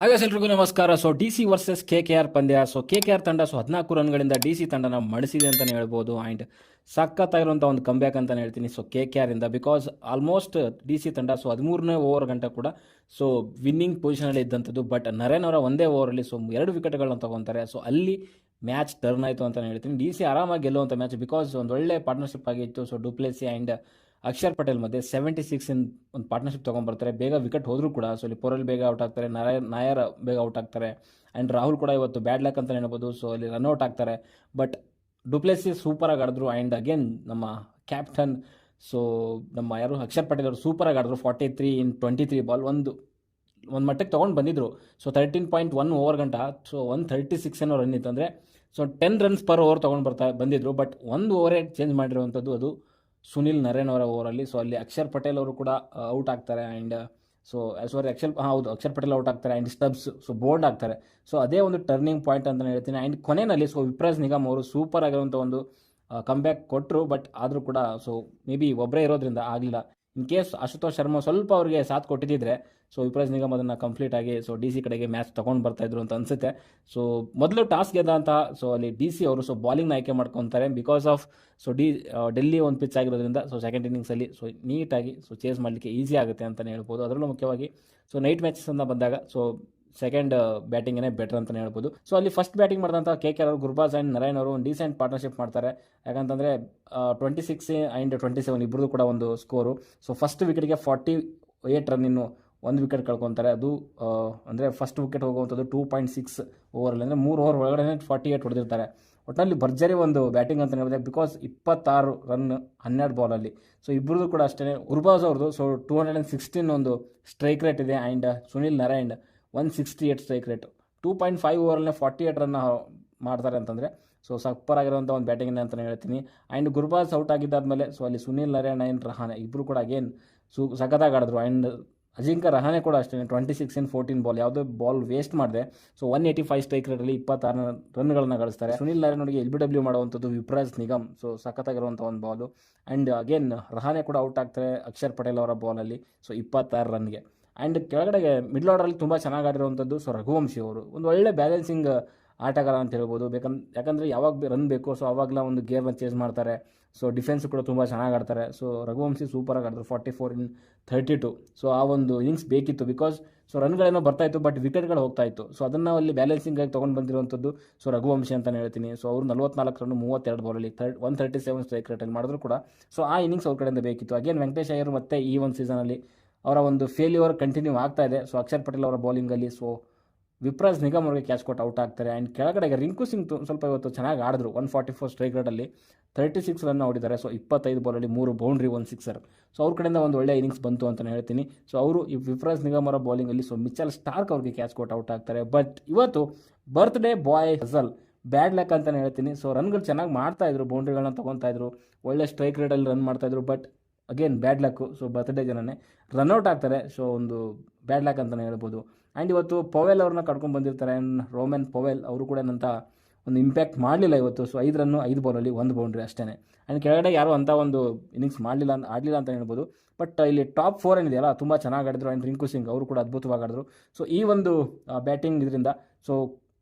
ಹಾಗೆ ಎಲ್ರಿಗೂ ನಮಸ್ಕಾರ. So D C versus K K R ಪಂದ್ಯ. ಸೊ ಕೆ ಕೆ ಆರ್ ತಂಡ ಸೊ ಹದಿನಾಲ್ಕು ರನ್ಗಳಿಂದ ಡಿ ಸಿ ತಂಡನ ಮಣಿಸಿದೆ ಅಂತಲೇ ಹೇಳ್ಬೋದು. ಆ್ಯಂಡ್ ಸಖತ್ತಾಗಿರುವಂಥ ಒಂದು ಕಂಬ್ಯಾಕ್ ಅಂತಲೇ ಹೇಳ್ತೀನಿ. ಸೊ ಕೆ ಕೆ ಆರಿಂದ ಬಿಕಾಸ್ ಆಲ್ಮೋಸ್ಟ್ ಡಿ ಸಿ ತಂಡ ಸೊ ಹದಿಮೂರನೇ ಓವರ್ ಗಂಟೆ ಕೂಡ ಸೊ ವಿನ್ನಿಂಗ್ ಪೊಸಿಷನಲ್ಲಿ ಇದ್ದಂಥದ್ದು. ಬಟ್ ನರೇನ್ ಅವರ ಒಂದೇ ಓವರಲ್ಲಿ ಸೊ ಎರಡು ವಿಕೆಟ್ಗಳನ್ನ ತಗೊತಾರೆ. ಸೊ ಅಲ್ಲಿ ಮ್ಯಾಚ್ ಟರ್ನ್ ಆಯಿತು ಅಂತಲೇ ಹೇಳ್ತೀನಿ. ಡಿ ಸಿ ಆರಾಮಾಗಿ ಗೆಲ್ಲುವಂಥ ಮ್ಯಾಚ್ ಬಿಕಾಸ್ ಒಂದು ಒಳ್ಳೆ ಪಾರ್ಟ್ನರ್ಶಿಪ್ ಆಗಿತ್ತು so Du Plessis and Axar Patel ಮಧ್ಯೆ ಸೆವೆಂಟಿ ಸಿಕ್ಸ್ ಇನ್ ಒಂದು ಪಾರ್ಟ್ನರ್ಶಿಪ್ ತೊಗೊಂಡ್ಬರ್ತಾರೆ. ಬೇಗ ವಿಕೆಟ್ ಹೋದರೂ ಕೂಡ ಸೊ ಇಲ್ಲಿ ಪೊರಲ್ ಬೇಗ ಔಟ್ ಆಗ್ತಾರೆ ನಾಯರ್ ನಾಯರ್ ಬೇಗ ಔಟ್ ಆಗ್ತಾರೆ. ಆ್ಯಂಡ್ ರಾಹುಲ್ ಕೂಡ ಇವತ್ತು ಬ್ಯಾಡ್ ಲಕ್ ಅಂತ ಹೇಳ್ಬೋದು ಸೊ ಅಲ್ಲಿ ರನ್ಔಟ್ ಆಗ್ತಾರೆ. ಬಟ್ ಡುಪ್ಲೆಸಿ ಸೂಪರಾಗಿ ಆಡಿದ್ರು ಆ್ಯಂಡ್ ಅಗೇನ್ ನಮ್ಮ ಕ್ಯಾಪ್ಟನ್ ಸೊ ನಮ್ಮ ಯಾರು, ಅಕ್ಷರ್ ಪಟೇಲ್ ಅವರು ಸೂಪರಾಗಿ ಆಡಿದ್ರು forty three in twenty three ball ಒಂದು ಒಂದು ಮಟ್ಟಕ್ಕೆ ತೊಗೊಂಡು ಬಂದಿದ್ರು. So thirteen point one over ಗಂಟ ಸೊ ಒನ್ ತರ್ಟಿ ಸಿಕ್ಸ್ ಏನೋ ರನ್ ಇತ್ತಂದರೆ so ten runs per over ತೊಗೊಂಡು ಬರ್ತಾ ಬಂದಿದ್ರು. ಬಟ್ ಒಂದು ಓವರೇ ಚೇಂಜ್ ಮಾಡಿರುವಂಥದ್ದು ಅದು. ಸುನಿಲ್ ನರೇನ್ ಅವರ ಓವರಲ್ಲಿ. ಸೊ ಅಲ್ಲಿ ಅಕ್ಷರ್ ಪಟೇಲ್ ಅವರು ಕೂಡ ಔಟ್ ಆಗ್ತಾರೆ ಆ್ಯಂಡ್ ಸೊ ಸಾರಿ ಅಕ್ಷರ್ ಹೌದು, ಅಕ್ಷರ್ ಪಟೇಲ್ ಔಟ್ ಆಗ್ತಾರೆ ಆ್ಯಂಡ್ ಸ್ಟಬ್ಸ್ ಸೊ ಬೋರ್ಡ್ ಆಗ್ತಾರೆ. ಸೊ ಅದೇ ಒಂದು ಟರ್ನಿಂಗ್ ಪಾಯಿಂಟ್ ಅಂತ ಹೇಳ್ತೀನಿ. ಆ್ಯಂಡ್ ಕೊನೆಯಲ್ಲಿ ಸೊ ವಿಪ್ರಾಜ್ ನಿಗಮ್ ಅವರು ಸೂಪರ್ ಆಗಿರುವಂಥ ಒಂದು ಕಂಬ್ಯಾಕ್ ಕೊಟ್ಟರು ಬಟ್ ಆದರೂ ಕೂಡ ಸೊ ಮೇ ಬಿ ಒಬ್ಬರೇ ಇರೋದ್ರಿಂದ ಆಗಲಿಲ್ಲ. ಇನ್ ಕೇಸ್ ಅಶುತೋಷ್ ಶರ್ಮಾ ಸ್ವಲ್ಪ ಅವರಿಗೆ ಸಾಥ್ ಕೊಟ್ಟಿದ್ದಿದ್ರೆ ಸೊ ವಿಪ್ರಾಜ್ ನಿಗಮ್ ಅದನ್ನು ಕಂಪ್ಲೀಟ್ ಆಗಿ ಸೊ ಡಿ ಸಿ ಕಡೆಗೆ ಮ್ಯಾಚ್ ತೊಗೊಂಡು ಬರ್ತಾ ಇದ್ರು ಅಂತ ಅನಿಸುತ್ತೆ. ಸೊ ಮೊದಲು ಟಾಸ್ ಅಂತ ಸೊ ಅಲ್ಲಿ ಡಿ ಸಿ ಅವರು ಸೊ ಬಾಲಿಂಗ್ನ ಆಯ್ಕೆ ಮಾಡ್ಕೊತಾರೆ. Because of so D Delhi ಒಂದು ಪಿಚ್ ಆಗಿರೋದ್ರಿಂದ ಸೊ ಸೆಕೆಂಡ್ ಇನ್ನಿಂಗ್ಸಲ್ಲಿ ಸೊ ನೀಟಾಗಿ ಸೊ ಚೇಸ್ ಮಾಡಲಿಕ್ಕೆ ಈಸಿ ಆಗುತ್ತೆ ಅಂತಲೇ ಹೇಳ್ಬೋದು. ಅದರಲ್ಲೂ ಮುಖ್ಯವಾಗಿ ಸೊ ನೈಟ್ ಮ್ಯಾಚಸ್ ಅಂತ ಬಂದಾಗ ಸೊ ಸೆಕೆಂಡ್ ಬ್ಯಾಟಿಂಗೇ ಬೆಟರ್ ಅಂತಲೇ ಹೇಳ್ಬೋದು. ಸೊ ಅಲ್ಲಿ ಫಸ್ಟ್ ಬ್ಯಾಟಿಂಗ್ ಮಾಡಿದಂಥ ಕೆ ಕೆ ಅವರು ಗುರ್ಬಾಜ್ ಆ್ಯಂಡ್ ನರಾಯಣ್ ಅವರು ಒಂದು ಡೀಸೆಂಟ್ ಪಾರ್ಟ್ನರ್ಶಿಪ್ ಮಾಡ್ತಾರೆ. ಯಾಕಂತಂದರೆ twenty six and twenty seven ಇಬ್ಬರದು ಕೂಡ ಒಂದು ಸ್ಕೋರು ಸೊ ಫಸ್ಟ್ ವಿಕೆಟ್ಗೆ ಫಾರ್ಟಿ ಏಯ್ಟ್ ರನ್ ಇನ್ನು ಒಂದು ವಿಕೆಟ್ ಕಳ್ಕೊತಾರೆ. ಅದು ಅಂದರೆ ಫಸ್ಟ್ ವಿಕೆಟ್ ಹೋಗುವಂಥದ್ದು ಟೂ ಪಾಯಿಂಟ್ ಸಿಕ್ಸ್ ಓವರಲ್ಲಿ ಅಂದರೆ ಮೂರು ಓವರ್ ಒಳಗಡೆ ಫಾರ್ಟಿ ಏಯ್ಟ್ ಹೊಡೆದಿರ್ತಾರೆ. ಒಟ್ಟಿನಲ್ಲಿ ಭರ್ಜರಿ ಒಂದು ಬ್ಯಾಟಿಂಗ್ ಅಂತ ಹೇಳ್ಬೋದು. ಬಿಕಾಸ್ ಇಪ್ಪತ್ತಾರು ರನ್ ಹನ್ನೆರಡು ಬಾಲಲ್ಲಿ ಸೊ ಇಬ್ಬರದು ಕೂಡ ಅಷ್ಟೇ ಗುರುಬಾಜ್ ಅವ್ರದ್ದು so two hundred and sixteen ಒಂದು ಸ್ಟ್ರೈಕ್ ರೇಟ್ ಇದೆ. And Sunil Narayan one sixty eight strike rate two point five ಓವರಲ್ಲೇ forty eight ರನ್ನ ಮಾಡ್ತಾರೆ ಅಂತಂದರೆ ಸೊ ಸಪ್ಪರ್ ಆಗಿರುವಂಥ ಒಂದು ಬ್ಯಾಟಿಂಗ್ ಅಂತಲೇ ಹೇಳ್ತೀನಿ. ಆ್ಯಂಡ್ ಗುರುಬಾಸ್ ಔಟ್ ಆಗಿದ್ದಾದಮೇಲೆ ಸೊ ಅಲ್ಲಿ ಸುನಿಲ್ ನಾರಾಯಣ್ ಆ್ಯಂಡ್ ರಹಾನೆ ಇಬ್ಬರು ಕೂಡ ಅಗೇನ್ ಸು, ಸಖತ್ತಾಗಿ ಆಡಿದ್ರು. ಆ್ಯಂಡ್ ಅಜಿಂಕ್ಯ ರಹಾನೆ ಕೂಡ ಅಷ್ಟೇ twenty six in fourteen ball ಯಾವುದೇ ಬಾಲ್ ವೇಸ್ಟ್ ಮಾಡಿದೆ. So one eighty five strike ರೇಟಲ್ಲಿ ಇಪ್ಪತ್ತಾರು ರನ್ಗಳನ್ನು ಗಳಿಸ್ತಾರೆ. ಸುನಿಲ್ ನಾರಾಯಣ್ ಅವರಿಗೆ ಎಲ್ ಬಿ ಡಬ್ಲ್ಯೂ ಮಾಡುವಂಥದ್ದು ವಿಪ್ರಾಜ್ ನಿಗಮ್ ಸೊ ಸಖತ್ತಾಗಿರುವಂಥ ಒಂದು ಬಾಲು ಆ್ಯಂಡ್ ಅಗೇನ್ ರಹಾನೆ ಕೂಡ ಔಟ್ ಆಗ್ತಾರೆ ಅಕ್ಷರ್ ಪಟೇಲ್ ಅವರ ಬಾಲಲ್ಲಿ ಸೊ ಇಪ್ಪತ್ತಾರು ರನ್ಗೆ ಆ್ಯಂಡ್ ಕೆಳಗಡೆಗೆ ಮಿಡ್ಲ್ ಆರ್ಡರಲ್ಲಿ ತುಂಬ ಚೆನ್ನಾಗಿ ಆಡಿರುವಂಥದ್ದು ಸೊ ರಘುವಂಶಿ ಅವರು. ಒಂದು ಒಳ್ಳೆ ಬ್ಯಾಲೆನ್ಸಿಂಗ್ ಆಟಗಾರ ಅಂತ ಹೇಳ್ಬೋದು. ಬೇಕಂದ್ರೆ ಯಾಕಂದರೆ ಯಾವಾಗ ರನ್ ಬೇಕು, ಸೊ ಅವಾಗಲ ಒಂದು ಗೇರ್ನ ಚೇಂಜ್ ಮಾಡ್ತಾರೆ. ಸೊ ಡಿಫೆನ್ಸ್ ಕೂಡ ತುಂಬ ಚೆನ್ನಾಗಿ ಆಡ್ತಾರೆ. ಸೊ ರಘುವಂಶಿ ಸೂಪರಾಗಿ ಆಡಿದ್ರು forty four in thirty two so ಆ ಒಂದು ಇನ್ನಿಂಗ್ಸ್ ಬೇಕಿತ್ತು ಬಿಕಾಸ್ ಸೊ ರನ್ಗಳೇನೋ ಬರ್ತಾಯಿತ್ತು ಬಟ್ ವಿಕೆಟ್ಗಳು ಹೋಗ್ತಾ ಇತ್ತು. ಸೊ ಅದನ್ನು ಅಲ್ಲಿ ಬ್ಯಾಲೆನ್ಸಿಂಗ್ ಆಗಿ ತೊಗೊಂಡು ಬಂದಿರುವಂಥದ್ದು ಸೊ ರಘುವಂಶಿ ಅಂತಲೇ ಹೇಳ್ತೀನಿ. ಸೊ ಅವರು ನಲ್ವತ್ನಾಲ್ಕು ರನ್ ಮೂವತ್ತೆರಡು ಬಾಲಲ್ಲಿ third one thirty seven strike ರೇಟಲ್ಲಿ ಮಾಡಿದ್ರು ಕೂಡ. ಸೊ ಆ ಇನ್ನಿಂಗ್ಸ್ ಅವ್ರ ಕಡೆಯಿಂದ ಬೇಕಿತ್ತು. ಅಗೇನ್ ವೆಂಕಟೇಶ್ ಅಯ್ಯರ್ ಮತ್ತೆ ಈ ಒಂದು ಸೀಸನಲ್ಲಿ ಅವರ ಒಂದು ಫೇಲ್ಯೂರ್ ಕಂಟಿನ್ಯೂ ಆಗ್ತಾ ಇದೆ. ಸೊ ಅಕ್ಷರ್ ಪಟೇಲ್ ಅವರ ಬೌಲಿಂಗಲ್ಲಿ ಸೊ ವಿಪ್ರಾಜ್ ನಿಗಮ್ ಅವರಿಗೆ ಕ್ಯಾಚ್ ಕೊಟ್ಟು ಔಟ್ ಆಗ್ತಾರೆ. ಆ್ಯಂಡ್ ಕೆಳಗಡೆಗೆ ರಿಂಕು ಸಿಂಗ್ ಸ್ವಲ್ಪ ಇವತ್ತು ಚೆನ್ನಾಗಿ ಆಡಿದ್ರು. ಒನ್ ಫಾರ್ಟಿ ಫೋರ್ ಸ್ಟ್ರೈಕ್ ರೇಟಲ್ಲಿ ತರ್ಟಿ ಸಿಕ್ಸ್ ರನ್ ಹೊಡಿದ್ದಾರೆ ಸೊ ಇಪ್ಪತ್ತೈದು ಬಾಲಲ್ಲಿ ಮೂರು ಬೌಂಡ್ರಿ ಒಂದು ಸಿಕ್ಸರ್ ಸೊ ಅವ್ರ ಕಡೆಯಿಂದ ಒಂದು ಒಳ್ಳೆ ಇನ್ನಿಂಗ್ಸ್ ಬಂತು ಅಂತಲೇ ಹೇಳ್ತೀನಿ. ಸೊ ಅವರು ಈ ವಿಪ್ರಾಜ್ ನಿಗಮ್ ಅವರ ಬೌಲಿಂಗಲ್ಲಿ ಸೊ ಮಿಚಲ್ ಸ್ಟಾರ್ಕ್ ಅವ್ರಿಗೆ ಕ್ಯಾಚ್ ಕೊಟ್ಟು ಔಟ್ ಆಗ್ತಾರೆ. ಬಟ್ ಇವತ್ತು birthday boy Russell bad luck ಅಂತಲೇ ಹೇಳ್ತೀನಿ. ಸೊ ರನ್ಗಳು ಚೆನ್ನಾಗಿ ಮಾಡ್ತಾ ಇದ್ರು ಬೌಂಡ್ರಿಗಳನ್ನ ತೊಗೊತಾ ಇದ್ರು. ಒಳ್ಳೆ ಸ್ಟ್ರೈಕ್ ರೇಟಲ್ಲಿ ರನ್ ಮಾಡ್ತಾಯಿದ್ರು but again bad luck so birthday ಜನನೇ ರನ್ಔಟ್ ಆಗ್ತಾರೆ. ಸೊ ಒಂದು ಬ್ಯಾಡ್ ಲಕ್ ಅಂತಲೇ ಹೇಳ್ಬೋದು. ಆ್ಯಂಡ್ ಇವತ್ತು ಪೊವೆಲ್ ಅವ್ರನ್ನ ಕರ್ಕೊಂಡು ಬಂದಿರ್ತಾರೆ. ಆ್ಯಂಡ್ ರೋಮನ್ ಪೊವೆಲ್ ಅವರು ಕೂಡ ನಂತ ಒಂದು ಇಂಪ್ಯಾಕ್ಟ್ ಮಾಡಲಿಲ್ಲ ಇವತ್ತು. ಸೊ ಐದು ರನ್ನು ಐದು ಬಾಲಲ್ಲಿ ಒಂದು ಬೌಂಡ್ರಿ ಅಷ್ಟೇ ಆ್ಯಂಡ್ ಕೆಳಗಡೆ ಯಾರು ಅಂತ ಒಂದು ಇನ್ನಿಂಗ್ಸ್ ಮಾಡಲಿಲ್ಲ ಅಂತ ಆಡಲಿಲ್ಲ ಅಂತ ಹೇಳ್ಬೋದು. ಬಟ್ ಇಲ್ಲಿ ಟಾಪ್ ಫೋರ್ ಏನಿದೆಯಲ್ಲ, ತುಂಬ ಚೆನ್ನಾಗಿ ಆಡಿದ್ರು. ಆ್ಯಂಡ್ ರಿಂಕು ಸಿಂಗ್ ಅವರು ಕೂಡ ಅದ್ಭುತವಾಗಿ ಆಡಿದ್ರು. ಸೊ ಈ ಒಂದು ಬ್ಯಾಟಿಂಗ್ ಇದರಿಂದ ಸೊ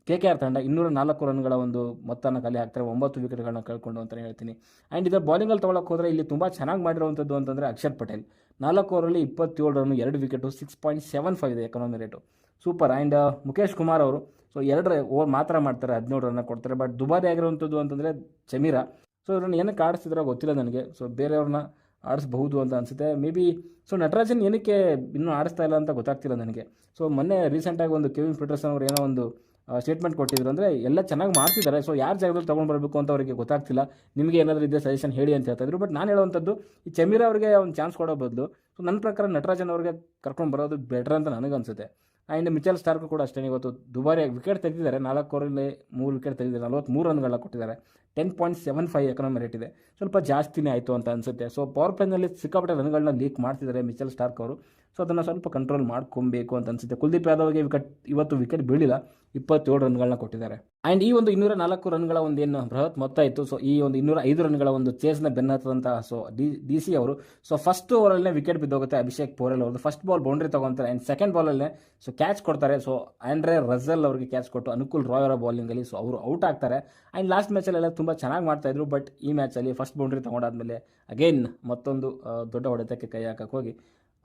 ಕೆ ಕೆ ಆರ್ ತಂಡ ಇನ್ನೂರ ನಾಲ್ಕು ರನ್ಗಳ ಒಂದು ಮೊತ್ತನ ಕಲೆ ಹಾಕ್ತಾರೆ. ಒಂಬತ್ತು ವಿಕೆಟ್ಗಳನ್ನ ಕಳ್ಕೊಂಡು ಅಂತಲೇ ಹೇಳ್ತೀನಿ. ಆ್ಯಂಡ್ ಇದರ ಬಾಲಿಂಗಲ್ಲಿ ತೊಗೊಳಕ್ಕೆ ಹೋದರೆ ಇಲ್ಲಿ ತುಂಬ ಚೆನ್ನಾಗಿ ಮಾಡಿರುವಂಥದ್ದು ಅಂತಂದರೆ ಅಕ್ಷರ್ ಪಟೇಲ್. ನಾಲ್ಕು ಓವರಲ್ಲಿ ಇಪ್ಪತ್ತೇಳು ರನ್ ಎರಡು wicket six point seven five ಇದೆ economy rate super. And Mukesh Kumar ಅವರು ಸೊ ಎರಡು ಓವರ್ ಮಾತ್ರ ಮಾಡ್ತಾರೆ, ಹದಿನೇಳು ರನ್ನ ಕೊಡ್ತಾರೆ. ಬಟ್ ದುಬಾರಿ ಆಗಿರುವಂಥದ್ದು ಅಂತಂದರೆ ಚಮೀರಾ ಸೊ ಇವ್ರನ್ನ ಏನಕ್ಕೆ ಆಡಿಸ್ತಿದ್ರೋ ಗೊತ್ತಿಲ್ಲ ನನಗೆ. ಸೊ ಬೇರೆಯವ್ರನ್ನ ಆಡಿಸ್ಬಹುದು ಅಂತ ಅನಿಸುತ್ತೆ. ಮೇ ಬಿ ಸೊ ನಟರಾಜನ್ ಏನಕ್ಕೆ ಇನ್ನೂ ಆಡಿಸ್ತಾ ಇಲ್ಲ ಅಂತ ಗೊತ್ತಾಗ್ತಿಲ್ಲ ನನಗೆ. ಸೊ ಮೊನ್ನೆ ರೀಸೆಂಟಾಗಿ ಒಂದು ಕೆವಿನ್ ಪೀಟರ್ಸನ್ ಅವರು ಏನೋ ಒಂದು ಸ್ಟೇಟ್ಮೆಂಟ್ ಕೊಟ್ಟಿದ್ರು ಅಂದರೆ ಎಲ್ಲ ಚೆನ್ನಾಗಿ ಮಾಡ್ತಿದ್ದಾರೆ. ಸೊ ಯಾರು ಜಾಗದಲ್ಲಿ ತೊಗೊಂಡು ಬರಬೇಕು ಅಂತ ಅವರಿಗೆ ಗೊತ್ತಾಗ್ತಿಲ್ಲ. ನಿಮಗೆ ಏನಾದರೂ ಇದೆ ಸಜೆಷನ್ ಹೇಳಿ ಅಂತ ಹೇಳ್ತಾಯಿದ್ರು ಬಟ್ ನಾನು ಹೇಳುವಂಥದ್ದು, ಈ ಚಮೀರಾ ಅವರಿಗೆ ಒಂದು ಚಾನ್ಸ್ ಕೊಡೋ ಬದಲು ಸೊ ನನ್ನ ಪ್ರಕಾರ ನಟರಾಜನ್ ಅವ್ರಿಗೆ ಕರ್ಕೊಂಡು ಬರೋದು ಬೆಟರ್ ಅಂತ ನನಗನ್ಸುತ್ತೆ. ಆ್ಯಂಡ್ ಮಿಚಲ್ ಸ್ಟಾರ್ಕು ಕೂಡ ಅಷ್ಟೇ ಇವತ್ತು ದುಬಾರಿ ವಿಕೆಟ್ ತೆಗೆದಿದ್ದಾರೆ. ನಾಲ್ಕು ಓವರಲ್ಲಿ ಮೂರು ವಿಕೆಟ್ ತೆಗೆದಿದ್ದಾರೆ. ನಲ್ವತ್ಮೂರು ರನ್ಗಳನ್ನ ಕೊಟ್ಟಿದ್ದಾರೆ. Ten point seven five economy rate ಇದೆ. ಸ್ವಲ್ಪ ಜಾಸ್ತಿನೇ ಆಯಿತು ಅಂತ ಅನಿಸುತ್ತೆ. ಸೊ ಪವರ್ ಪ್ಲೇನಲ್ಲಿ ಸಿಕ್ಕಾಪಟ್ಟೆ ರನ್ಗಳನ್ನ ಲೀಕ್ ಮಾಡ್ತಿದ್ದಾರೆ ಮಿಚಲ್ ಸ್ಟಾರ್ಕ್ ಅವರು. ಸೊ ಅದನ್ನು ಸ್ವಲ್ಪ ಕಂಟ್ರೋಲ್ ಮಾಡ್ಕೊಬೇಕು ಅಂತ ಅನಿಸುತ್ತೆ. ಕುಲ್ದೀಪ್ ಯಾದವ್ಗೆ ವಿಕೆಟ್ ಇವತ್ತು ವಿಕೆಟ್ ಬೀಳಿಲ್ಲ. ಇಪ್ಪತ್ತೇಳು ರನ್ಗಳನ್ನ ಕೊಟ್ಟಿದ್ದಾರೆ. ಆ್ಯಂಡ್ ಈ ಒಂದು ಇನ್ನೂರ ನಾಲ್ಕು ರನ್ಗಳ ಒಂದು ಏನು, ಬೃಹತ್ ಮೊತ್ತ ಇತ್ತು. ಸೊ ಈ ಒಂದು ಇನ್ನೂರ ಐದು ರನ್ಗಳ ಒಂದು ಚೇಸ್ನ ಬೆನ್ನತ್ತದಂತಹ ಸೊ ಡಿ ಡಿ ಸಿ ಅವರು ಸೊ ಫಸ್ಟ್ ಓವರಲ್ಲೇ ವಿಕೆಟ್ ಬಿದ್ದೋಗುತ್ತೆ ಅಭಿಷೇಕ್ ಪೋರೆಲ್ ಅವ್ರದ್ದು. ಫಸ್ಟ್ ಬಾಲ್ ಬೌಂಡ್ರಿ ತೊಗೊತಾರೆ. ಆ್ಯಂಡ್ ಸೆಕೆಂಡ್ ಬಾಲಲ್ಲೇ ಸೊ ಕ್ಯಾಚ್ ಕೊಡ್ತಾರೆ. ಸೊ ಆ್ಯಂಡ್ರೆ ರಜಲ್ ಅವರಿಗೆ ಕ್ಯಾಚ್ ಕೊಟ್ಟು, ಅನುಕೂಲ್ ರಾಯ್ ಅವರ ಬೌಲಿಂಗಲ್ಲಿ ಸೊ ಅವರು ಔಟ್ ಆಗ್ತಾರೆ. ಆ್ಯಂಡ್ ಲಾಸ್ಟ್ ಮ್ಯಾಚಲ್ಲೆಲ್ಲ ತುಂಬ ಚೆನ್ನಾಗಿ ಮಾಡ್ತಾಯಿದ್ರು ಬಟ್ ಈ ಮ್ಯಾಚಲ್ಲಿ ಫಸ್ಟ್ ಬೌಂಡ್ರಿ ತೊಗೊಂಡಾದ್ಮೇಲೆ ಅಗೈನ್ ಮತ್ತೊಂದು ದೊಡ್ಡ ಹೊಡೆತಕ್ಕೆ ಕೈ ಹಾಕಕ್ಕೆ ಹೋಗಿ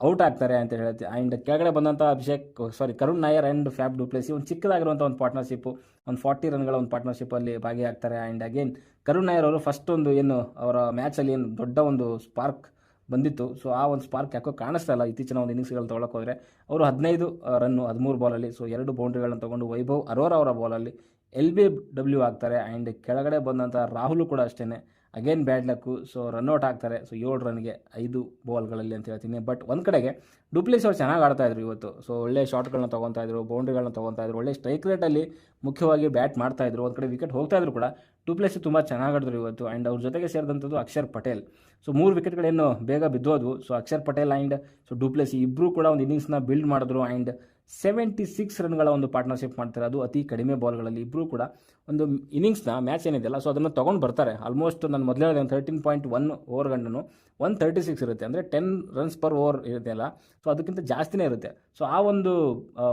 ಔಟ್ ಆಗ್ತಾರೆ ಅಂತ ಹೇಳುತ್ತೆ. ಆ್ಯಂಡ್ ಕೆಳಗಡೆ ಬಂದಂಥ Abhishek sorry Karun Nair and Faf du Plessis ಒಂದು ಚಿಕ್ಕದಾಗಿರುವಂಥ ಒಂದು ಪಾರ್ಟ್ನರ್ಶಿಪ್ಪು ಒಂದು ಫಾರ್ಟಿ ರನ್ಗಳ ಒಂದು ಪಾರ್ಟ್ನರ್ಶಿಪ್ಪಲ್ಲಿ ಭಾಗಿಯಾಗ್ತಾರೆ. ಆ್ಯಂಡ್ ಅಗೇನ್ ಕರುಣ್ ನಾಯರ್ ಅವರು ಫಸ್ಟ್ ಒಂದು ಏನು ಅವರ ಮ್ಯಾಚಲ್ಲಿ ಏನು ದೊಡ್ಡ ಒಂದು ಸ್ಪಾರ್ಕ್ ಬಂದಿತ್ತು. ಸೊ ಆ ಒಂದು ಸ್ಪಾರ್ಕ್ ಯಾಕೋ ಕಾಣಿಸ್ತಾ ಇಲ್ಲ. ಇತ್ತೀಚಿನ ಒಂದು ಇನ್ನಿಂಗ್ಸ್ಗಳು ತೊಗೊಳಕ್ಕೆ ಹೋದರೆ. ಅವರು ಹದಿನೈದು ರನ್ನು ಹದಿಮೂರು ಬಾಲಲ್ಲಿ ಸೊ ಎರಡು ಬೌಂಡ್ರಿಗಳನ್ನು ತೊಗೊಂಡು ವೈಭವ್ ಅರೋರ ಅವರ ಬಾಲಲ್ಲಿ ಎಲ್ ಬಿ ಡಬ್ಲ್ಯೂ ಆಗ್ತಾರೆ ಆ್ಯಂಡ್ ಕೆಳಗಡೆ ಬಂದಂಥ ರಾಹುಲು ಕೂಡ ಅಷ್ಟೇ again bad luck so run out ಆಗ್ತಾರೆ. ಸೊ ಏಳು ರನ್ಗೆ ಐದು ಬಾಲ್ಗಳಲ್ಲಿ ಅಂತ ಹೇಳ್ತೀನಿ. ಬಟ್ ಒಂದು ಕಡೆಗೆ ಡುಪ್ಲೇಸ್ ಅವ್ರು ಚೆನ್ನಾಗಿ ಆಡ್ತಾ ಇದ್ರು ಇವತ್ತು. ಸೊ ಒಳ್ಳೆ ಶಾಟ್ಗಳನ್ನ ತೊಗೊತಾ ಇದ್ರು ಬೌಂಡ್ರಿಗಳನ್ನ ತೊಗೊತಾ ಇದ್ರು, ಒಳ್ಳೆ ಸ್ಟ್ರೈಕ್ ರೇಟಲ್ಲಿ ಮುಖ್ಯವಾಗಿ ಬ್ಯಾಟ್ ಮಾಡ್ತಾ ಇದ್ರು. ಒಂದು ಕಡೆ ವಿಕೆಟ್ ಹೋಗ್ತಾ ಇದ್ರು ಕೂಡ ಡುಪ್ಲೇಸ್ ತುಂಬ ಚೆನ್ನಾಗಿ ಆಡಿದ್ರು ಇವತ್ತು. ಆ್ಯಂಡ್ ಅವ್ರ ಜೊತೆಗೆ ಸೇರಿದಂಥದ್ದು ಅಕ್ಷರ್ ಪಟೇಲ್. ಸೊ ಮೂರು ವಿಕೆಟ್ಗಳೇನು ಬೇಗ ಬಿದ್ದೋದ್ವು. So Axar Patel and so du Plessis ಇಬ್ಬರು ಕೂಡ ಒಂದು ಇನ್ನಿಂಗ್ಸ್ನ ಬಿಲ್ಡ್ ಮಾಡಿದ್ರು. ಆ್ಯಂಡ್ ಸೆವೆಂಟಿ ಸಿಕ್ಸ್ ರನ್ಗಳ ಒಂದು ಪಾರ್ಟ್ನರ್ಶಿಪ್ ಮಾಡ್ತಾರೆ. ಅದು ಅತಿ ಕಡಿಮೆ ಬಾಲ್ಗಳಲ್ಲಿ ಇಬ್ಬರೂ ಕೂಡ ಒಂದು ಇನ್ನಿಂಗ್ಸ್ನ ಮ್ಯಾಚ್ ಏನಿದೆಯಲ್ಲ ಸೊ ಅದನ್ನು ತೊಗೊಂಡು ಬರ್ತಾರೆ. ಆಲ್ಮೋಸ್ಟ್ ನಾನು ಮೊದಲೇ ಹೇಳಿದೆ, ಒಂದು ತರ್ಟೀನ್ ಪಾಯಿಂಟ್ ಒನ್ ಓವರ್ ಗಂಡನು ಒನ್ ತರ್ಟಿ ಸಿಕ್ಸ್ ಇರುತ್ತೆ. ಅಂದರೆ ಟೆನ್ ರನ್ಸ್ ಪರ್ ಓವರ್ ಇರುತ್ತೆಲ್ಲ ಸೊ ಅದಕ್ಕಿಂತ ಜಾಸ್ತಿನೇ ಇರುತ್ತೆ. ಸೊ ಆ ಒಂದು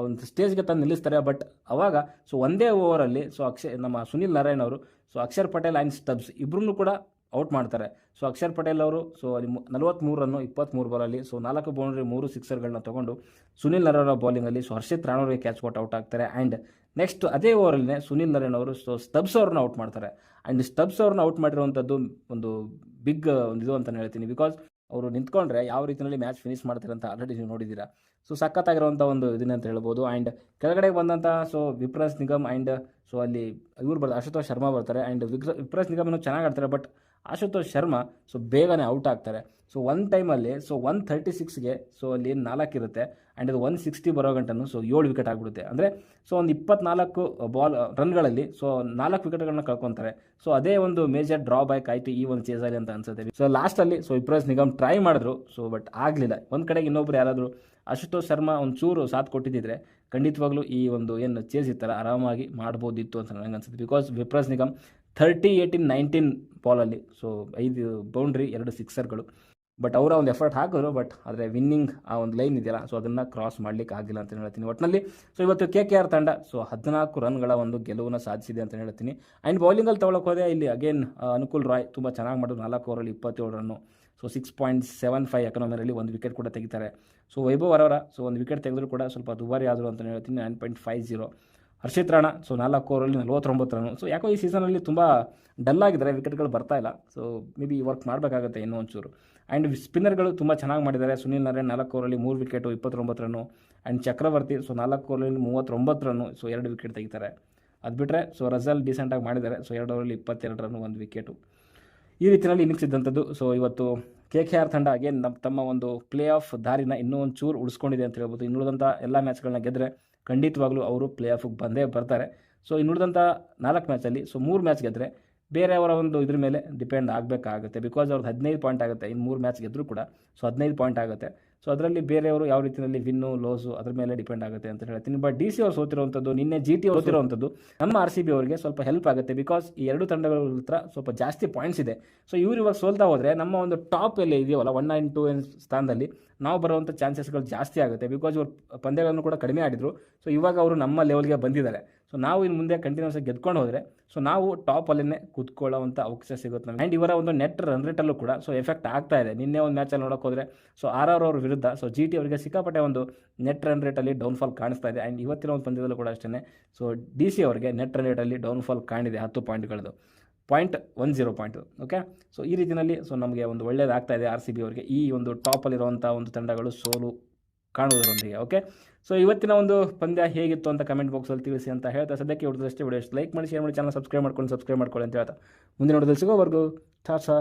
ಒಂದು ಸ್ಟೇಜ್ಗೆ ತಂದು ನಿಲ್ಲಿಸ್ತಾರೆ ಬಟ್ ಅವಾಗ ಸೊ ಒಂದೇ ಓವರಲ್ಲಿ ಸೊ ಅಕ್ಷಯ್, ನಮ್ಮ ಸುನಿಲ್ ನಾರಾಯಣ್ ಅವರು so Akshar Patel and Stubbs ಇಬ್ಬರೂ ಕೂಡ ಔಟ್ ಮಾಡ್ತಾರೆ. ಸೊ, ಅಕ್ಷರ್ ಪಟೇಲ್ ಅವರು, ಸೊ, ಅಲ್ಲಿ ನಲವತ್ತ್ಮೂರು ರನ್ನು ಇಪ್ಪತ್ತ್ಮೂರು ಬಾಲಲ್ಲಿ ಸೊ, ನಾಲ್ಕು ಬೌಂಡ್ರಿ ಮೂರು ಸಿಕ್ಸರ್ಗಳನ್ನ ತೊಗೊಂಡು ಸುನಿಲ್ ನಾರಾಯಣ ಬೌಲಿಂಗಲ್ಲಿ ಸೊ, ಹರ್ಷಿತ್ ರಾಣವ್ರಿಗೆ ಕ್ಯಾಚ್ ಕೊಟ್ಟು ಔಟ್ ಆಗ್ತಾರೆ. ಆ್ಯಂಡ್ ನೆಕ್ಸ್ಟ್ ಅದೇ ಓವರಲ್ಲೇ ಸುನಿಲ್ ನರೇನ್ ಅವರು, ಸೊ ಸ್ಟಬ್ಸ್ ಅವ್ರನ್ನ ಔಟ್ ಮಾಡ್ತಾರೆ. ಆ್ಯಂಡ್ ಸ್ಟಬ್ಸ್ ಅವ್ರನ್ನ ಔಟ್ ಮಾಡಿರುವಂಥದ್ದು ಒಂದು ಬಿಗ್ ಒಂದು ಇದು ಅಂತಲೇ ಹೇಳ್ತೀನಿ. ಬಿಕಾಸ್ ಅವರು ನಿಂತ್ಕೊಂಡ್ರೆ ಯಾವ ರೀತಿಯಲ್ಲಿ ಮ್ಯಾಚ್ ಫಿನಿಶ್ ಮಾಡ್ತಾರೆ ಅಂತ ಆಲ್ರೆಡಿ ನೀವು ನೋಡಿದ್ದೀರಾ. ಸೊ ಸಖತ್ತಾಗಿರುವಂಥ ಒಂದು ಇದನ್ನ ಅಂತ ಹೇಳ್ಬೋದು. ಆ್ಯಂಡ್ ಕೆಳಗಡೆ ಬಂದಂಥ so, Vipraj Nigam and so ಅಲ್ಲಿ ಇವ್ರು ಬರ್ತಾರೆ, ಅಶುತೋಷ್ ಶರ್ಮಾ ಬರ್ತಾರೆ. ಆ್ಯಂಡ್ ವಿಪ್ರಾಸ್ ವಿಪ್ರಸ್ ನಿಗಮನು ಚೆನ್ನಾಗಿ ಆಡ್ತಾರೆ ಬಟ್ ಆಶುತೋಷ್ ಶರ್ಮಾ ಸೊ ಬೇಗನೆ ಔಟ್ ಆಗ್ತಾರೆ. ಸೊ ಒನ್ ಟೈಮಲ್ಲಿ ಸೊ ಒನ್ ತರ್ಟಿ ಸಿಕ್ಸ್ಗೆ ಸೊ ಅಲ್ಲಿ ನಾಲ್ಕು ಇರುತ್ತೆ ಆ್ಯಂಡ್ ಅದು ಒನ್ ಸಿಕ್ಸ್ಟಿ ಬರೋ ಗಂಟನು ಸೊ ಏಳು ವಿಕೆಟ್ ಆಗಿಬಿಡುತ್ತೆ. ಅಂದರೆ ಸೊ ಒಂದು ಇಪ್ಪತ್ನಾಲ್ಕು ಬಾಲ್ ರನ್ಗಳಲ್ಲಿ ಸೊ ನಾಲ್ಕು ವಿಕೆಟ್ಗಳನ್ನ ಕಳ್ಕೊತಾರೆ. ಸೊ ಅದೇ ಒಂದು ಮೇಜರ್ ಡ್ರಾಬ್ಯಾಕ್ ಆಯಿತು ಈ ಒಂದು ಚೇಸಲ್ಲಿ ಅಂತ ಅನ್ಸುತ್ತೆ. ಸೊ ಲಾಸ್ಟಲ್ಲಿ ಸೊ ವಿಪ್ರಸ್ ನಿಗಮ್ ಟ್ರೈ ಮಾಡಿದ್ರು ಸೊ ಬಟ್ ಆಗಲಿಲ್ಲ. ಒಂದು ಕಡೆಗೆ ಇನ್ನೊಬ್ರು ಯಾರಾದರೂ ಅಶುತೋಷ್ ಶರ್ಮಾ ಒಂದು ಚೂರು ಸಾಥ್ ಕೊಟ್ಟಿದ್ದಿದ್ರೆ, ಖಂಡಿತವಾಗ್ಲೂ ಈ ಒಂದು ಏನು ಚೇಸ್ ಇತ್ತಲ್ಲ, ಆರಾಮಾಗಿ ಮಾಡ್ಬೋದಿತ್ತು ಅಂತ ನನಗೆ ಅನ್ಸುತ್ತೆ. Because Vipraj Nigam thirty eighteen nineteen ಬಾಲಲ್ಲಿ. So ಐದು ಬೌಂಡ್ರಿ ಎರಡು ಸಿಕ್ಸರ್ಗಳು ಬಟ್ ಅವರ ಒಂದು ಎಫರ್ಟ್ ಹಾಕಿದ್ರು ಬಟ್ ಆದರೆ ವಿನ್ನಿಂಗ್ ಆ ಒಂದು ಲೈನ್ ಇದೆಯಲ್ಲ ಸೊ ಅದನ್ನು ಕ್ರಾಸ್ ಮಾಡಲಿಕ್ಕೆ ಆಗಿಲ್ಲ ಅಂತ ಹೇಳ್ತೀನಿ. ಒಟ್ಟಿನಲ್ಲಿ ಸೊ ಇವತ್ತು ಕೆ ಕೆ ಆರ್ ತಂಡ ಸೊ ಹದಿನಾಲ್ಕು ರನ್ಗಳ ಒಂದು ಗೆಲುವನ್ನು ಸಾಧಿಸಿದೆ ಅಂತ ಹೇಳ್ತೀನಿ. ಆ್ಯಂಡ್ ಬೌಲಿಂಗಲ್ಲಿ ತೊಗೊಳಕ್ಕೆ ಹೋದೆ ಇಲ್ಲಿ ಅಗೇನ್ ಅನುಕೂಲ್ ರಾಯ್ ತುಂಬ ಚೆನ್ನಾಗಿ ಮಾಡಿದ್ರು. ನಾಲ್ಕು ಓವರಲ್ಲಿ ಇಪ್ಪತ್ತೇಳು run so six point seven five ಎಕನಾಮಿಯಲ್ಲಿ ಒಂದು ವಿಕೆಟ್ ಕೂಡ ತೆಗಿತಾರೆ. ಸೊ ವೈಭವ್ ಅವರ ಸೊ ಒಂದು ವಿಕೆಟ್ ತೆಗೆದ್ರು ಕೂಡ ಸ್ವಲ್ಪ ದುಬಾರಿ ಆದರು ಅಂತ ಹೇಳ್ತೀನಿ. Nine point five zero Harshit Rana so ನಾಲ್ಕು ಓವರಲ್ಲಿ ನಲ್ವತ್ತೊಂಬತ್ತು ರನ್ ಸೊ ಯಾಕೋ ಈ ಸೀಸನಲ್ಲಿ ತುಂಬ ಡಲ್ ಆಗಿದ್ದಾರೆ ವಿಕೆಟ್ಗಳು ಬರ್ತಾ ಇಲ್ಲ. ಸೊ ಮೇ ಬಿ ವರ್ಕ್ ಮಾಡಬೇಕಾಗುತ್ತೆ ಇನ್ನೂ ಒಂಚೂರು. ಆ್ಯಂಡ್ ಸ್ಪಿನ್ನರ್ಗಳು ತುಂಬ ಚೆನ್ನಾಗಿ ಮಾಡಿದ್ದಾರೆ. ಸುನಿಲ್ ನಾರಾಯಣ್ ನಾಲ್ಕು ಓವರಲ್ಲಿ ಮೂರು ವಿಕೆಟು ಇಪ್ಪತ್ತೊಂಬತ್ತು ರನ್ನು ಆ್ಯಂಡ್ ಚಕ್ರವರ್ತಿ ಸೊ ನಾಲ್ಕು ಓವರಲ್ಲಿ ಮೂವತ್ತೊಂಬತ್ತು ರನ್ನು ಸೊ ಎರಡು ವಿಕೆಟ್ ತೆಗಿತಾರೆ. ಅದು ಬಿಟ್ಟರೆ ಸೊ ರಸಲ್ ಡಿಸೆಂಟಾಗಿ ಮಾಡಿದ್ದಾರೆ. ಸೊ ಎರಡು ಓವರಲ್ಲಿ ಇಪ್ಪತ್ತೆರಡು ರನ್ನು ಒಂದು ವಿಕೆಟು ಈ ರೀತಿಯಲ್ಲಿ ಇನ್ನಿಂಗ್ಸ್ ಇದ್ದಂಥದ್ದು. ಸೊ ಇವತ್ತು ಕೆ ಕೆ ಆರ್ ತಂಡ ಅಗೇನ್ ನಮ್ಮ ತಮ್ಮ ಒಂದು ಪ್ಲೇ ಆಫ್ ದಾರಿನ ಇನ್ನೂ ಒಂದು ಚೂರು ಉಳಿಸ್ಕೊಂಡಿದೆ ಅಂತ ಹೇಳ್ಬೋದು. ಇನ್ನುಳಿದಂಥ ಎಲ್ಲ ಮ್ಯಾಚ್ಗಳನ್ನ ಗೆದ್ದರೆ ಖಂಡಿತವಾಗ್ಲೂ ಅವರು ಪ್ಲೇ ಆಫಿಗೆ ಬಂದೇ ಬರ್ತಾರೆ. ಸೊ ಇನ್ನುಳಿದಂಥ ನಾಲ್ಕು ಮ್ಯಾಚಲ್ಲಿ ಸೊ ಮೂರು ಮ್ಯಾಚ್ ಗೆದ್ದರೆ ಬೇರೆಯವರ ಒಂದು ಇದ್ರ ಮೇಲೆ ಡಿಪೆಂಡ್ ಆಗಬೇಕಾಗುತ್ತೆ. ಬಿಕಾಸ್ ಅವ್ರದ್ದು ಹದಿನೈದು ಪಾಯಿಂಟ್ ಆಗುತ್ತೆ. ಇನ್ನು ಮೂರು ಮ್ಯಾಚ್ ಗೆದ್ದರೂ ಕೂಡ ಸೊ ಹದಿನೈದು ಪಾಯಿಂಟ್ ಆಗುತ್ತೆ. ಸೊ ಅದರಲ್ಲಿ ಬೇರೆಯವರು ಯಾವ ರೀತಿಯಲ್ಲಿ ವಿನ್ನು, ಲೋಸು ಅದ್ರ ಮೇಲೆ ಡಿಪೆಂಡ್ ಆಗುತ್ತೆ ಅಂತ ಹೇಳ್ತೀನಿ. ಬಟ್ ಡಿ ಸಿ ಅವ್ರು ಸೋತಿರುವಂಥದ್ದು, ನಿನ್ನೆ ಜಿ ಟಿ ಸೋತಿರುವಂಥದ್ದು, ನಮ್ಮ ಆರ್ ಸಿ ಬಿ ಅವರಿಗೆ ಸ್ವಲ್ಪ ಹೆಲ್ಪ್ ಆಗುತ್ತೆ ಬಿಕಾಸ್ ಈ ಎರಡು ತಂಡಗಳ ಹತ್ರ ಸ್ವಲ್ಪ ಜಾಸ್ತಿ ಪಾಯಿಂಟ್ಸ್ ಇದೆ. ಸೊ ಇವ್ರು ಇವಾಗ ಸೋಲ್ತಾ ಹೋದರೆ ನಮ್ಮ ಒಂದು ಟಾಪ್ ಎಲ್ಲ ಇದೆಯಲ್ಲ ಒನ್ ನೈನ್ ಟು ಸ್ಥಾನದಲ್ಲಿ ನಾವು ಬರುವಂಥ ಚಾನ್ಸಸ್ಗಳು ಜಾಸ್ತಿ ಆಗುತ್ತೆ ಬಿಕಾಸ್ ಇವ್ರು ಪಂದ್ಯಗಳನ್ನು ಕೂಡ ಕಡಿಮೆ ಆಡಿದ್ರು. ಸೊ ಇವಾಗ ಅವರು ನಮ್ಮ ಲೆವೆಲ್ಗೆ ಬಂದಿದ್ದಾರೆ. ಸೊ ನಾವು ಇನ್ನು ಮುಂದೆ ಕಂಟಿನ್ಯೂಸ್ ಆಗಿ ಗೆದ್ಕೊಂಡು ಹೋದರೆ ಸೊ ನಾವು ಟಾಪಲ್ಲೇ ಕೂತ್ಕೊಳ್ಳೋವಂಥ ಅವಕಾಶ ಸಿಗುತ್ತೆ ನಮಗೆ. ಆ್ಯಂಡ್ ಇವರ ಒಂದು ನೆಟ್ ರನ್ ರೇಟಲ್ಲೂ ಕೂಡ ಸೊ ಎಫೆಕ್ಟ್ ಆಗ್ತಾ ಇದೆ. ನಿನ್ನೆ ಒಂದು ಮ್ಯಾಚಲ್ಲಿ ನೋಡೋಕೆ ಹೋದರೆ ಸೊ ಆರ್ ಆರ್ ಅವ್ರ ವಿರುದ್ಧ ಸೊ ಜಿ ಟಿ ಅವರಿಗೆ ಸಿಕ್ಕಾಪಟ್ಟೆ ಒಂದು ನೆಟ್ ರನ್ ರೇಟಲ್ಲಿ ಡೌನ್ಫಾಲ್ ಕಾಣಿಸ್ತಾ ಇದೆ. ಆ್ಯಂಡ್ ಇವತ್ತಿನ ಒಂದು ಪಂದ್ಯದಲ್ಲೂ ಕೂಡ ಅಷ್ಟೇ ಸೊ ಡಿ ಸಿ ಅವರಿಗೆ ನೆಟ್ ರನ್ ರೇಟಲ್ಲಿ ಡೌನ್ಫಾಲ್ ಕಾಣಿದೆ ಹತ್ತು ಪಾಯಿಂಟ್ಗಳದ್ದು point one zero point okay so ಈ ರೀತಿಯಲ್ಲಿ ಸೊ ನಮಗೆ ಒಂದು ಒಳ್ಳೆಯದಾಗ್ತಾ ಇದೆ ಆರ್ ಸಿ ಬಿ ಅವರಿಗೆ. ಈ ಒಂದು ಟಾಪಲ್ಲಿರುವಂಥ ಒಂದು ತಂಡಗಳು ಸೋಲು ಕಾಣುವುದರೊಂದಿಗೆ ಓಕೆ ಸೊ ಇವತ್ತಿನ ಒಂದು ಪಂದ್ಯ ಹೇಗಿತ್ತು ಅಂತ ಕಮೆಂಟ್ ಬಾಕ್ಸಲ್ಲಿ ತಿಳಿಸಿ ಅಂತ ಹೇಳ್ತಾ, ಸದ್ಯಕ್ಕೆ ಹೊಡೆದಷ್ಟೇ ವಿಡಿಯೋ ಲೈಕ್ ಮಾಡಿ ಶೇರ್ ಮಾಡಿ ಚಾನಲ್ ಸಬ್ಸ್ಕ್ರೈಬ್ ಮಾಡ್ಕೊಂಡು ಸಬ್ಸ್ಕ್ರೈಬ್ ಮಾಡ್ಕೊಳ್ಳಿ ಅಂತ ಹೇಳ್ತಾ. ಮುಂದಿನ ನೋಡೋದಲ್ಲಿ ಸಿಗೋವರೆಗೂ ಟಾಟಾ